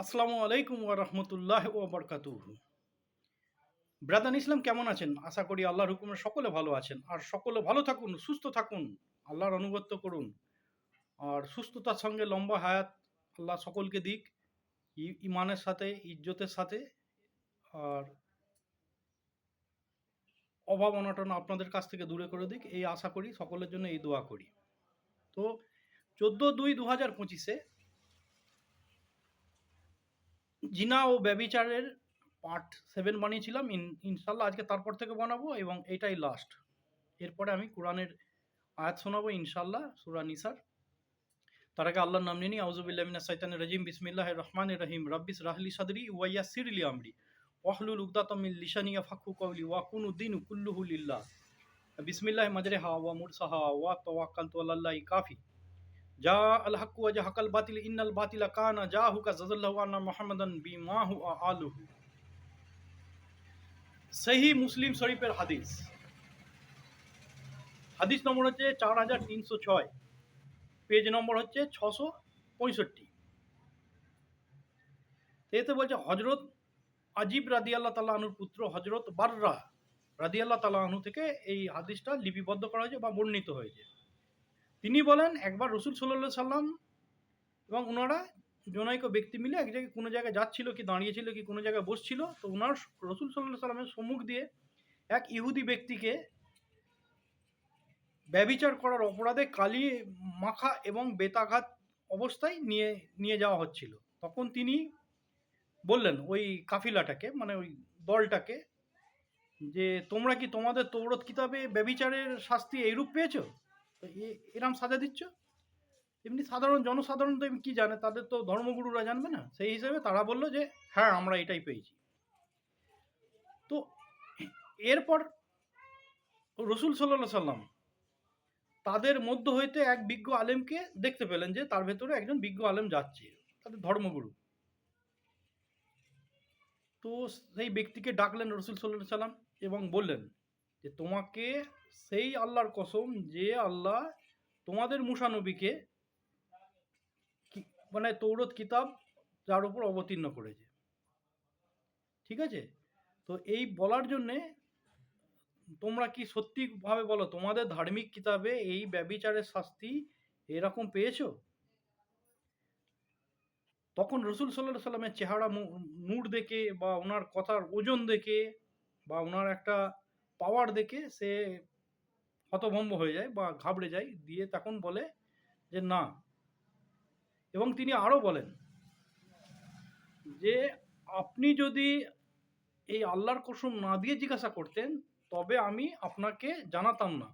আসসালামু আলাইকুম ওয়া রাহমাতুল্লাহ ওয়া বারাকাতুহু। ব্রাদান ইসলাম কেমন আছেন? আশা করি আল্লাহর হুকুমে সকলে ভালো আছেন। আর সকলে ভালো থাকুন, সুস্থ থাকুন, আল্লাহর আনুগত্য করুন। আর সুস্থতার সঙ্গে লম্বা হায়াত আল্লাহ সকলকে দিক ইমানের সাথে, ইজ্জতের সাথে। আর অভাব অনটন আপনাদের কাছ থেকে দূরে করে দিক, এই আশা করি সকলের জন্য এই দোয়া করি। তো, চোদ্দ দুই দু হাজার পঁচিশে জিনা ও ব্যবিচারের পার্ট সেভেন বানিয়েছিলাম। ইন ইনশাল্লাহ আজকে তারপর থেকে বানাবো এবং এটাই লাস্ট এরপরে আমি কোরআনের আয়াত শোনাবো ইনশাল্লাহ সুরা নিসার। তার আগে আল্লাহর নাম নিয়ে নিই। আউজুবিল্লামিনা সাইতান রাজিম। বিসমিল্লাহ রহমান রহিম। রব্বিস রাহলি সাদরি ওয়াইয়া সিরলি আমরি। ওয়াহলুল উকদাতমিল লিশানিয়া ফাকু কওলি। ওয়া কুনু দিনু কুল্লুহু লিল্লাহ। বিসমিল্লাহ মাজরেহা ওয়া মুরসাহা ওয়া তাওয়াক্কালতু আলাল্লাহি কাফি। যা আল হক ওয়া জাহাকাল বাতিল, ইন্নাল বাতিলা কানা যা জাহুকা জাযাল্লাহু আন্না মুহাম্মাদান বিমাহু আ আলুহু। সহি মুসলিম শরীফের হাদিস। হাদিস নম্বর হচ্ছে চার হাজার তিনশো ছয়। পেজ নম্বর হচ্ছে ছশো পঁয়ষট্টি। এতে বলছে হজরত আজিব রাদি আল্লাহ তালা আনুর পুত্র হজরত বাররা রাদি আল্লাহ তালা আনু থেকে এই হাদিসটা লিপিবদ্ধ করা হয়েছে বা বর্ণিত হয়েছে। তিনি বলেন, একবার রসুল সাল্লাহ সাল্লাম এবং ওনারা জনৈক ব্যক্তি মিলে এক জায়গায় কোনো জায়গায় যাচ্ছিল কি, দাঁড়িয়েছিল কি, কোনো জায়গায় বসছিল, তো ওনার রসুল সাল্লাহ সাল্লামের সম্মুখ দিয়ে এক ইহুদি ব্যক্তিকে ব্যবিচার করার অপরাধে কালি, মাখা এবং বেতাঘাত অবস্থায় নিয়ে নিয়ে যাওয়া হচ্ছিল। তখন তিনি বললেন, ওই কাফিলাটাকে মানে ওই দলটাকে, যে তোমরা কি তোমাদের তৌরত কিতাবে ব্যবিচারের শাস্তি এইরূপ পেয়েছ? তো এরম সাজা দিচ্ছ? এমনি সাধারণ জনসাধারণ তো কি জানে? তাদের তো ধর্মগুরুরা জানবে না? সেই হিসেবে তারা বলল যে হ্যাঁ আমরা এটাই পেয়েছি। তো এরপর রসুল সাল্লাহ সাল্লাম তাদের মধ্য হইতে এক বিজ্ঞ আলেমকে দেখতে পেলেন যে, তার ভেতরে একজন বিজ্ঞ আলেম যাচ্ছে, তাদের ধর্মগুরু। তো সেই ব্যক্তিকে ডাকলেন রসুল সাল্লাহ সাল্লাম এবং বললেন যে, তোমাকে সেই আল্লাহর কসম যে আল্লাহ তোমাদের মুসানবীকে মানে তৌরত কিতাব যার উপর অবতীর্ণ করেছে। ঠিক আছে? তো এই বলার জন্যে তোমরা কি সত্যিভাবে বলো, তোমাদের ধার্মিক কিতাবে এই ব্যবিচারের শাস্তি এরকম পেয়েছ? তখন রসুল সাল্লাহ সাল্লামের চেহারা নূর দেখে বা ওনার কথার ওজন দেখে বা ওনার একটা পাওয়ার দেখে সে হতভম্ব হয়ে যায় বা ঘাবড়ে যায়, দিয়ে তখন বলে যে না। এবং তিনি আরও বলেন যে, আপনি যদি এই আল্লাহর কসম না দিয়ে জিজ্ঞাসা করতেন, তবে আমি আপনাকে জানাতাম না।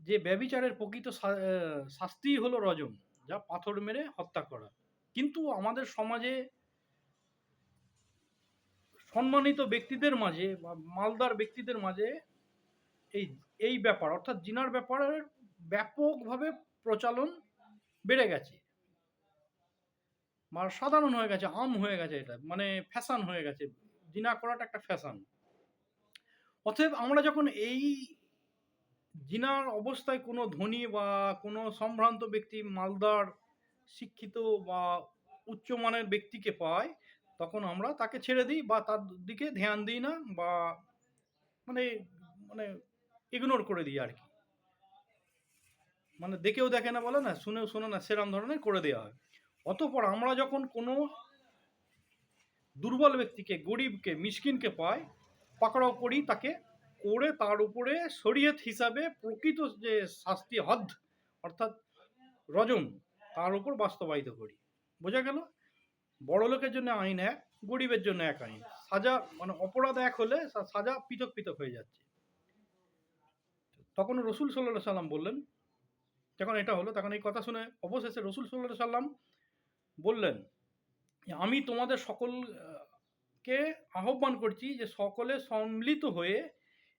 যে ব্যবিচারের প্রকৃত শাস্তিই হলো রজম, যা পাথর মেরে হত্যা করা। কিন্তু আমাদের সমাজে সম্মানিত ব্যক্তিদের মাঝে বা মালদার ব্যক্তিদের মাঝে এই এই ব্যাপার, অর্থাৎ জিনার ব্যাপারের ব্যাপকভাবে প্রচলন বেড়ে গেছে। বা সাধারণ হয়ে গেছে আম হয়ে গেছে এটা মানে ফ্যাশন হয়ে গেছে। জিনা করাটা একটা ফ্যাশন। অতএব আমরা যখন এই জিনার অবস্থায় কোনো ধনী বা কোনো সম্ভ্রান্ত ব্যক্তি, মালদার শিক্ষিত বা উচ্চমানের ব্যক্তিকে পাই, তখন আমরা তাকে ছেড়ে দিই বা তার দিকে ধ্যান দিই না বা মানে মানে ইগনোর করে দিই আর কি। মানে দেখেও দেখে না, বলে না, শুনেও শোনে না, সেরম ধরনের করে দেওয়া হয়। অতঃপর আমরা যখন কোনো দুর্বল ব্যক্তিকে, গরিবকে, মিসকিনকে পাই, পাকড়াও করি, তাকে করে তার উপরে শরীয়ত হিসাবে প্রকৃত যে শাস্তি হদ, অর্থাৎ রজম, তার উপর বাস্তবায়িত করি। বোঝা গেল? বড় লোকের জন্য আইন এক, গরিবের জন্য এক আইন। সাজা মানে অপরাধ এক হলে সাজা পৃথক পৃথক হয়ে যাচ্ছে। তখন রসুল সাল্লাহ সাল্লাম বললেন, যখন এটা হলো, তখন এই কথা শুনে অবশেষে রসুল সাল্লাহ সাল্লাম বললেন আমি তোমাদের সকলকে আহ্বান করছি যে সকলে সম্মিলিত হয়ে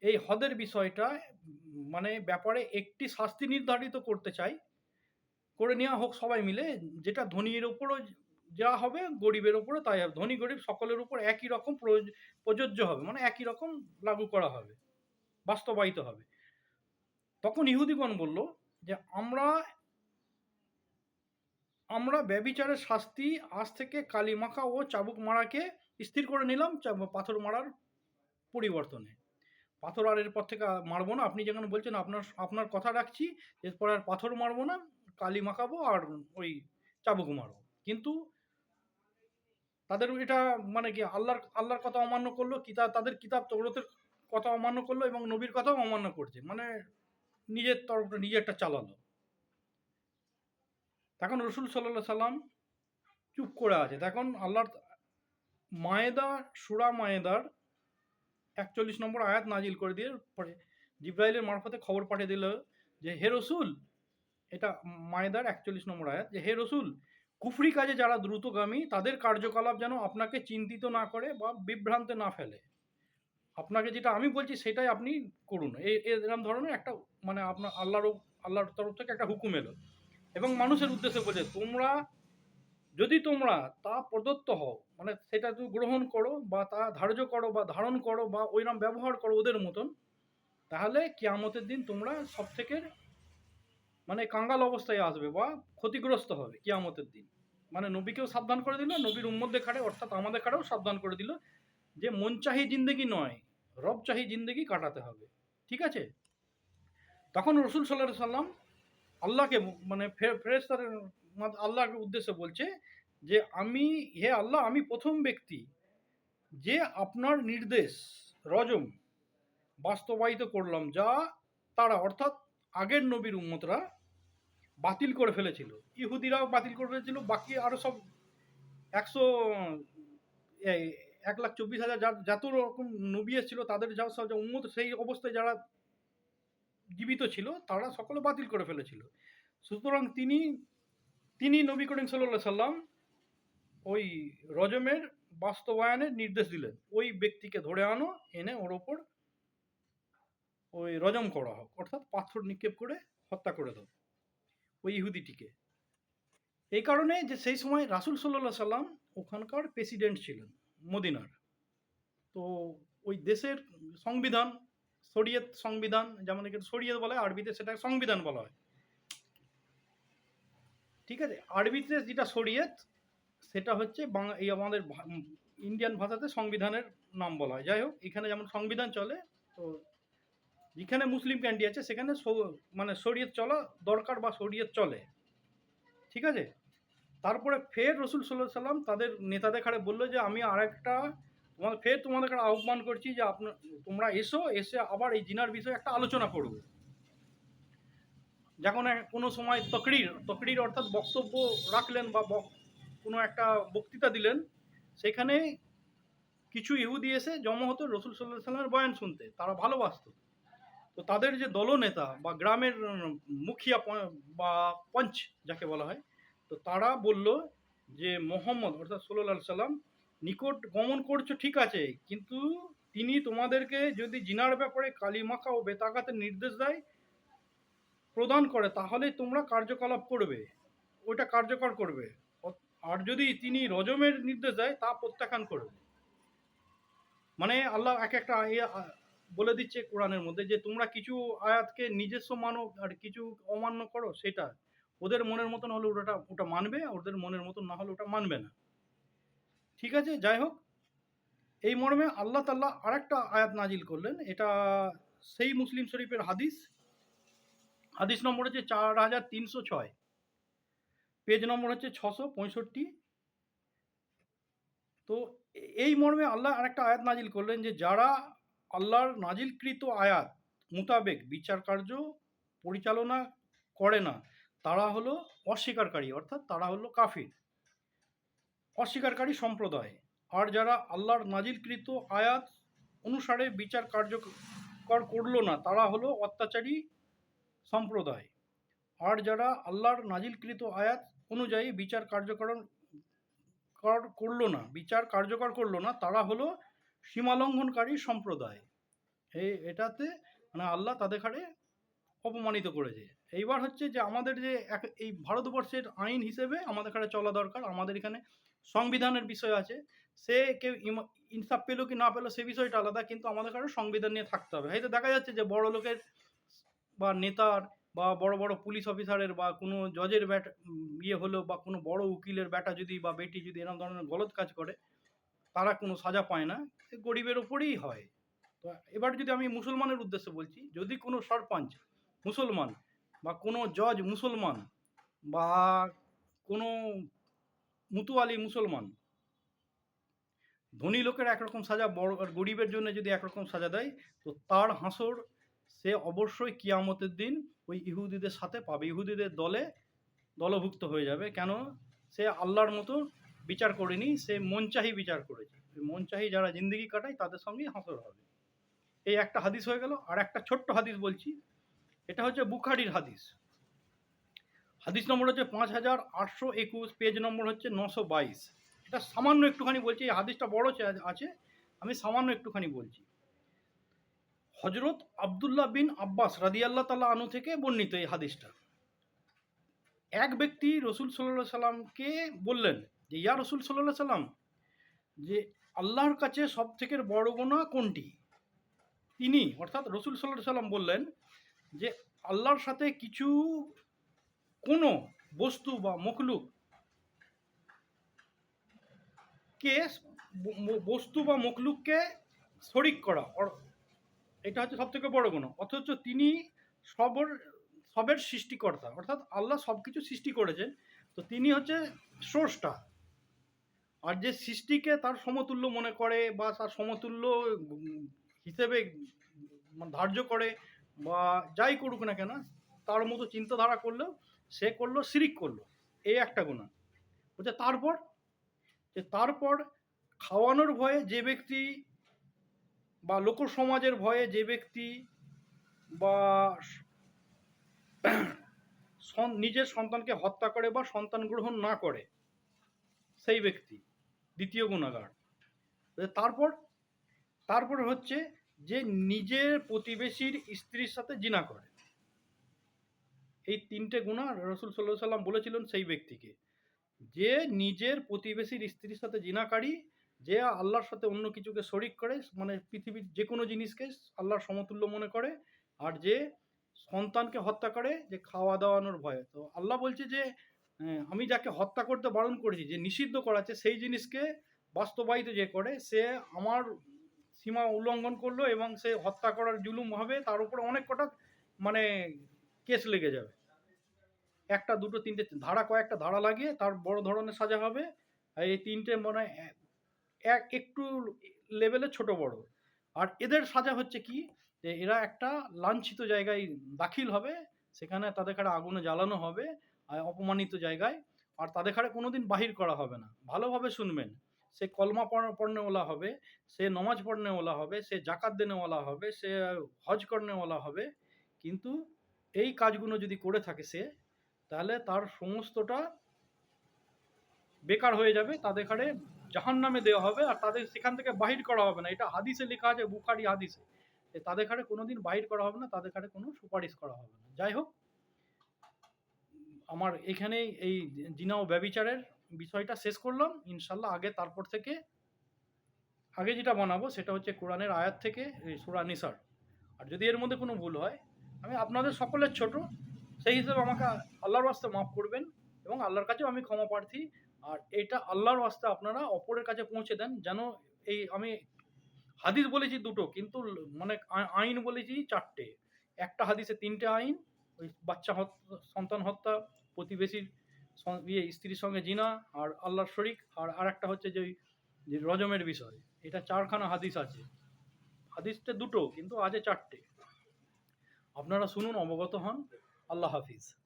এই হদের বিষয়টা মানে ব্যাপারে একটি শাস্তি নির্ধারিত করতে চাই। করে নেওয়া হোক সবাই মিলে, যেটা ধনীর ওপরও যা হবে, গরিবের ওপরও তাই হবে। ধনী, গরিব সকলের উপর একই রকম প্রয়োজ- প্রযোজ্য হবে মানে একই রকম লাগু করা হবে, বাস্তবায়িত হবে। তখন ইহুদিগণ বলল যে, আমরা আমরা ব্যভিচারের শাস্তি আজ থেকে কালি মাখা ও চাবুক মারাকে স্থির করে নিলাম পাথর মারার পরিবর্তনে। পাথর আর এরপর থেকে মারবো না। আপনি যেখানে বলছেন আপনার আপনার কথা রাখছি, এরপর আর পাথর মারবো না, কালি মাখাবো আর ওই চাবুক মারবো। কিন্তু তাদের এটা মানে কি, আল্লাহর আল্লাহর কথা অমান্য করল, কিতাব, তাদের কিতাব তৌরতের কথা অমান্য করল এবং নবীর কথাও অমান্য করছে। মানে নিজের তরফটা নিজেরটা চালালো। তখন রসুল সাল্লাহ সাল্লাম চুপ করে আছে। তখন আল্লাহর মায়েদা, সুরা মায়েদার একচল্লিশ নম্বর আয়াত নাজিল করে দিয়ে পরে জিব্রাইলের মারফতে খবর পাঠিয়ে দিল যে, হে রসুল! এটা মায়েদার একচল্লিশ নম্বর আয়াত যে, হে রসুল, কুফরি কাজে যারা দ্রুতগামী, তাদের কার্যকলাপ যেন আপনাকে চিন্তিত না করে বা বিভ্রান্তে না ফেলে। আপনাকে যেটা আমি বলছি সেটাই আপনি করুন। এই এরকম ধরনের একটা মানে আপনার আল্লাহর আল্লাহর তরফ থেকে একটা হুকুম এলো। এবং মানুষের উদ্দেশ্যে বলছে, তোমরা, যদি তোমরা তা প্রদত্ত হও মানে সেটা তুমি গ্রহণ করো বা তা ধার্য করো বা ধারণ করো বা ওইরকম ব্যবহার করো ওদের মতন, তাহলে কিয়ামতের দিন তোমরা সব থেকে মানে কাঙ্গাল অবস্থায় আসবে বা ক্ষতিগ্রস্ত হবে কিয়ামতের দিন। মানে নবীকেও সাবধান করে দিল, নবীর উম্মদ খাড়ে অর্থাৎ আমাদের খাড়েও সাবধান করে দিল যে মন চাহি জিন্দেগি নয়। রব চাহি জিন্দেগি কাটাতে হবে। ঠিক আছে? তখন রসুল সাল্লাহ সাল্লাম আল্লাহকে মানে ফেরেস্তার আল্লাহকে উদ্দেশ্যে বলছে যে, আমি হে আল্লাহ, আমি প্রথম ব্যক্তি যে আপনার নির্দেশ, রজম বাস্তবায়িত করলাম যা তারা অর্থাৎ আগের নবীর উম্মতরা বাতিল করে ফেলেছিল। ইহুদিরাও বাতিল করে ফেলেছিল, বাকি আরও সব একশো এক লাখ চব্বিশ হাজার যা- যত রকম নবী এসেছিল, তাদের যা সব উন্মত সেই অবস্থায় যারা জীবিত ছিল, তারা সকলে বাতিল করে ফেলেছিল। সুতরাং তিনি তিনি নবী করিম সাল্লাহ সাল্লাম ওই রজমের বাস্তবায়নের নির্দেশ দিলেন, ওই ব্যক্তিকে ধরে আনো, এনে ওর ওপর ওই রজম করা হোক, অর্থাৎ পাথর নিক্ষেপ করে হত্যা করে দাও, ওই ইহুদিটিকে। এই কারণে যে সেই সময় রাসুল সাল্লাহ সাল্লাম ওখানকার প্রেসিডেন্ট ছিলেন। মদিনার। তো ওই দেশের সংবিধান, শরিয়ত সংবিধান, যেমন এখানে শরিয়ত বলা হয় আরবিতে সেটা সংবিধান বলা হয়। ঠিক আছে? আরবিতে যেটা শরিয়ত, সেটা হচ্ছে এই আমাদের ইন্ডিয়ান ভাষাতে সংবিধানের নাম বলা হয়। যাই হোক, এখানে যেমন সংবিধান চলে, তো যেখানে মুসলিম ক্যান্ডি আছে, সেখানে মানে শরীয়ত চলা দরকার বা শরীয়ত চলে। ঠিক আছে? তারপরে ফের রসুল সাল্লাহ সাল্লাম তাদের নেতাদের খাড়ে বলল যে, আমি আরেকটা তোমার, ফের তোমাদের আহ্বান করছি যে আপনার তোমরা এসো, এসে আবার এই জিনার বিষয়ে একটা আলোচনা করব যখন কোনো সময় তকরির তকরির অর্থাৎ বক্তব্য রাখলেন বা কোনো একটা বক্তৃতা দিলেন, সেখানে কিছু ইহুদি এসে জমা হতো রসুল সাল্লাহ সাল্লামের বয়ান শুনতে, তারা ভালোবাসতো। তো তাদের যে দলনেতা বা গ্রামের মুখিয়া বা পঞ্চ, যাকে বলা হয় তো তারা বলল যে মোহাম্মদ, অর্থাৎ সাল্লাহ সাল্লাম, নিকট গমন করছ, ঠিক আছে, কিন্তু তিনি তোমাদেরকে যদি জিনার ব্যাপারে কালিমাখা ও বেতাঘাতের নির্দেশ দেয়, প্রদান করে, তাহলে তোমরা কার্যকলাপ করবে ওটা কার্যকর করবে। আর যদি তিনি রজমের নির্দেশ দেয়, তা প্রত্যাখ্যান করবে। মানে আল্লাহ এক একটা বলে দিচ্ছে কোরআনের মধ্যে যে তোমরা কিছু আয়াতকে নিজস্ব মানো আর কিছু অমান্য করো, সেটা। ওদের মনের মতন হলে ওটা ওটা মানবে, ওদের মনের মতন না হলে ওটা মানবে না। ঠিক আছে? যাই হোক। এই মর্মে আল্লাহ তাল্লাহ আরেকটা আয়াত নাজিল করলেন। এটা সেই মুসলিম শরীফের হাদিস। হাদিস নম্বর হচ্ছে চার হাজার তিনশো ছয়। পেজ নম্বর হচ্ছে ছশো পঁয়ষট্টি। তো এই মর্মে আল্লাহ আরেকটা আয়াত নাজিল করলেন যে, যারা আল্লাহর নাজিলকৃত আয়াত মোতাবেক বিচার কার্য পরিচালনা করে না তারা হলো অস্বীকারী, অর্থাৎ তারা হলো কাফির। অস্বীকারী সম্প্রদায়। আর যারা আল্লাহর নাজিলকৃত আয়াত অনুসারে বিচার কার্যকর করল না, তারা হলো অত্যাচারী সম্প্রদায়। আর যারা আল্লাহর নাজিলকৃত আয়াত অনুযায়ী বিচার কার্যকরণ কর, করল না, বিচার কার্যকর করল না, তারা হলো সীমালঙ্ঘনকারী সম্প্রদায়। এই এটাতে মানে আল্লাহ তাদের হারে অপমানিত করেছে। এইবার হচ্ছে যে আমাদের যে এক, এই ভারতবর্ষের আইন হিসেবে আমাদের এখানে চলা দরকার। আমাদের এখানে সংবিধানের বিষয় আছে। সে কেউ ইনসাফ পেল কি না পেল সে বিষয়টা আলাদা, কিন্তু আমাদের এখানে সংবিধান নিয়ে থাকতে হবে। হয়তো দেখা যাচ্ছে যে বড় লোকের বা নেতার বা বড় বড় পুলিশ অফিসারের বা কোনো জজের ব্যাট ইয়ে হলো বা কোনো বড় উকিলের ব্যাটা যদি বা বেটি যদি এরকম ধরনের গলত কাজ করে, তারা কোনো সাজা পায় না। গরিবের ওপরেই হয়। তো এবার যদি আমি মুসলমানের উদ্দেশ্যে বলছি, যদি কোনো সরপঞ্চ, মুসলমান বা কোনো জজ মুসলমান বা কোনো মুতুয়ালি মুসলমান, ধনী লোকের একরকম সাজা, বড় আর গরিবের জন্য যদি একরকম সাজা দেয়, তো তার হাসর সে অবশ্যই কিয়ামতের দিন ওই ইহুদিদের সাথে পাবে। ইহুদিদের দলে দলভুক্ত হয়ে যাবে। কেন? সে আল্লাহর মতো বিচার করেনি, সে মনচাহি বিচার করেছে। মনচাহি যারা জিন্দগি কাটায়, তাদের সঙ্গেই হাসর হবে। এই একটা হাদিস হয়ে গেল। আর একটা ছোট্ট হাদিস বলছি। এটা হচ্ছে বুখারির হাদিস। হাদিস নম্বর হচ্ছে পাঁচ হাজার আটশো একুশ, পেজ নম্বর হচ্ছে নশো বাইশ। এটা সামান্য একটুখানি বলছি, এই হাদিসটা বড় আছে, আমি সামান্য একটুখানি বলছি। হজরত আবদুল্লাহ বিন আব্বাস রাদিয়াল্লাহ তাল্লাহ আনু থেকে বর্ণিত এই হাদিসটা। এক ব্যক্তি রসুল সাল্লাহ সাল্লামকে বললেন যে, ইয়া রসুল সাল্লাহ সাল্লাম, যে আল্লাহর কাছে সব থেকে বড় গোনা কোনটি? তিনি, অর্থাৎ রসুল সাল্লাহ সাল্লাম বললেন যে আল্লাহর সাথে কিছু কোনো বস্তু বা মখলুক কে বস্তু বা মখলুককে শরিক করা এটা হচ্ছে সব থেকে বড় গুণ। অথচ তিনি সবর, সবের সৃষ্টিকর্তা, অর্থাৎ আল্লাহ সব কিছু সৃষ্টি করেছেন। তো তিনি হচ্ছে স্রষ্টা। আর যে সৃষ্টিকে তার সমতুল্য মনে করে বা তার সমতুল্য হিসেবে ধার্য করে বা যাই করুক না কেন, তার মতো চিন্তাধারা করল সে করল সিরিক করল। এই একটা গুণা। বলছে, তারপর? যে তারপর খাওয়ানোর ভয়ে যে ব্যক্তি বা লোক সমাজের ভয়ে যে ব্যক্তি বা নিজের সন্তানকে হত্যা করে বা সন্তান গ্রহণ না করে, সেই ব্যক্তি, দ্বিতীয় গুণাগার। তারপর? তারপর হচ্ছে যে নিজের প্রতিবেশীর স্ত্রীর সাথে জিনা করে। এই তিনটে গুণা রসুল সাল্লাহ সাল্লাম বলেছিলেন সেই ব্যক্তিকে। যে নিজের প্রতিবেশীর স্ত্রীর সাথে জিনাকারী, যে আল্লাহর সাথে অন্য কিছুকে শরিক করে মানে পৃথিবীর যে কোনো জিনিসকে আল্লাহর সমতুল্য মনে করে, আর যে সন্তানকে হত্যা করে, যে খাওয়া দাওয়ানোর ভয়ে। তো আল্লাহ বলছে যে আমি যাকে হত্যা করতে বারণ করেছি, যে নিষিদ্ধ করাচ্ছে, সেই জিনিসকে বাস্তবায়িত যে করে, সে আমার সীমা উল্লঙ্ঘন করল এবং সে হত্যা করার জুলুম হবে, তার উপরে অনেক কটা মানে কেস লেগে যাবে। একটা, দুটো, তিনটে, ধারা, কয়েকটা ধারা লাগিয়ে তার বড় ধরনের সাজা হবে। আর এই তিনটে মানে এক, একটু লেভেলে ছোট বড়। আর এদের সাজা হচ্ছে কি? যে এরা একটা লাঞ্ছিত জায়গায় দাখিল হবে, সেখানে তাদের কাছে আগুনে জ্বালানো হবে অপমানিত জায়গায়। আর তাদের কাছে কোনোদিন বাহির করা হবে না। ভালোভাবে শুনবেন। সে কলমা পড়- পড়নেওয়ালা হবে, সে নমাজ পড়নেওয়ালা হবে, সে জাকাত দেনেওয়ালা হবে, সে হজ করনেওয়ালা হবে, কিন্তু এই কাজগুলো যদি করে থাকে সে, তাহলে তার সমস্তটা বেকার হয়ে যাবে, তাদের ঘাড়ে জাহান নামে দেওয়া হবে, আর তাদের সেখান থেকে বাহির করা হবে না। এটা হাদিসে লেখা আছে, বুখারি হাদিসে। তাদের ঘাড়ে কোনোদিন বাহির করা হবে না, তাদের ঘাড়ে কোনো সুপারিশ করা হবে না। যাই হোক, আমার এখানেই এই জিনা ও ব্যবিচারের বিষয়টা শেষ করলাম, ইনশাল্লাহ আগে তারপর থেকে, আগে যেটা বানাবো সেটা হচ্ছে কোরআনের আয়াত থেকে সুরা নিসার। আর যদি এর মধ্যে কোনো ভুল হয়, আমি আপনাদের সকলের ছোট, সেই হিসেবে আমাকে আল্লাহর বাস্তে মাফ করবেন এবং আল্লাহর কাছেও আমি ক্ষমা প্রার্থী। আর এটা আল্লাহর বাস্তে আপনারা অপরের কাছে পৌঁছে দেন, যেন এই আমি হাদিস বলেছি দুটো, কিন্তু মানে আইন বলেছি চারটে। একটা হাদিসে তিনটে আইন, ওই বাচ্চা সন্তান হত্যা, প্রতিবেশীর ইয়ে স্ত্রীর সঙ্গে জিনা আর আল্লাহর শরিক। আর আর একটা হচ্ছে যে যে রজমের বিষয়, এটা চারখানা হাদিস আছে। হাদিসটা দুটো, কিন্তু আজে চারটে। আপনারা শুনুন, অবগত হন। আল্লাহ হাফিজ।